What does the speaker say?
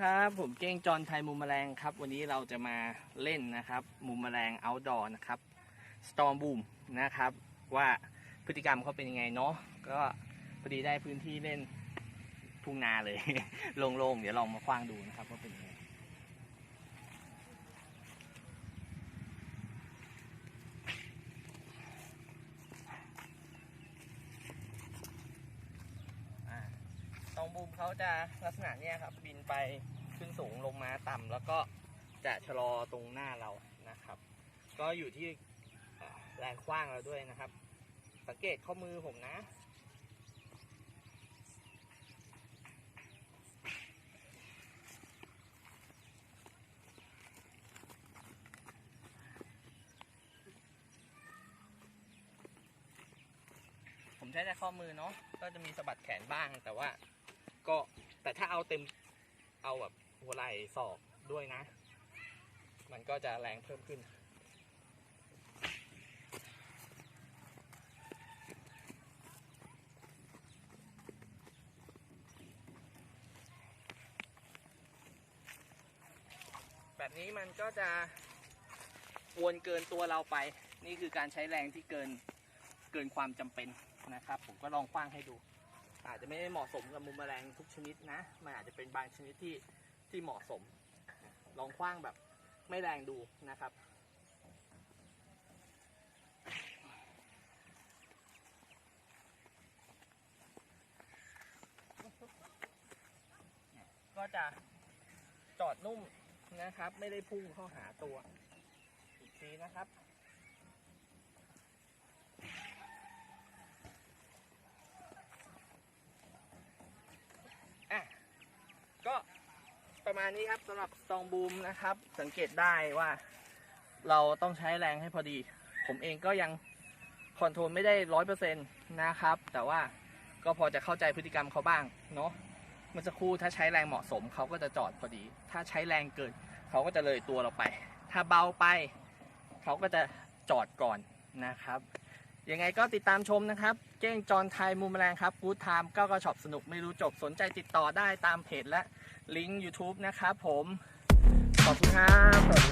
ครับผมเก้งจอนไทยมุมแมลงครับ วันนี้เราจะมาเล่นนะครับ มุมแมลงเอาดอร์นะครับสตอมบุมนะครับ ว่าพฤติกรรมเขาเป็นยังไงเนาะก็พอดีได้พื้นที่เล่นทุ่งนาเลย โล่งๆ เดี๋ยวลองมาคว้างดูนะครับว่าเป็นยังไง อ่าตองบูม เขาจะลักษณะเนี้ยครับ บินไปขึ้นสูงลงมาต่ำแล้วก็จะชะลอตรงหน้าเรานะครับ ก็อยู่ที่แรงขว้างเราด้วยนะครับ สังเกตข้อมือผมนะ ผมใช้แต่ข้อมือเนาะก็จะมีสะบัดแขนบ้างแต่ว่า ก็แต่ถ้าเอาเต็มเอาแบบหัวไหล่ศอกด้วยนะ มันก็จะแรงเพิ่มขึ้น แบบนี้มันก็จะวนเกินตัวเราไป นี่คือการใช้แรงที่เกินเกินความจำเป็นนะครับ ผมก็ลองคว้างให้ดู อาจจะไม่ได้เหมาะสมกับมุมแมลงทุกชนิดนะ มันอาจจะเป็นบางชนิดที่ที่เหมาะสม ลองคว้างแบบไม่แรงดูนะครับก็จะจอดนุ่มนะครับ ไม่ได้พุ่งเข้าหาตัว อีกทีนะครับ อะก็ประ มาณนี้ครับสำหรับซองบูมนะครับ สังเกตได้ว่าเราต้องใช้แรงให้พอดี ผมเองก็ยังคอนโทรลไม่ได้ร้อยเปอร์เซ็นต์นะครับ แต่ว่าก็พอจะเข้าใจพฤติกรรมเขาบ้างเนาะเมื่อสักครู่ถ้าใช้แรงเหมาะสมเขาก็จะจอดพอดี ถ้าใช้แรงเกินเขาก็จะเลยตัวเราไป ถ้าเบาไป เขาก็จะจอดก่อนนะครับ ยังไงก็ติดตามชมนะครับ เก้งจอนไทยมุมแมลงครับกู๊ดไทม์ก็กระชอบสนุกไม่รู้จบสนใจติดต่อได้ตามเพจและลิงก์ YouTube นะครับผม ขอบคุณครับ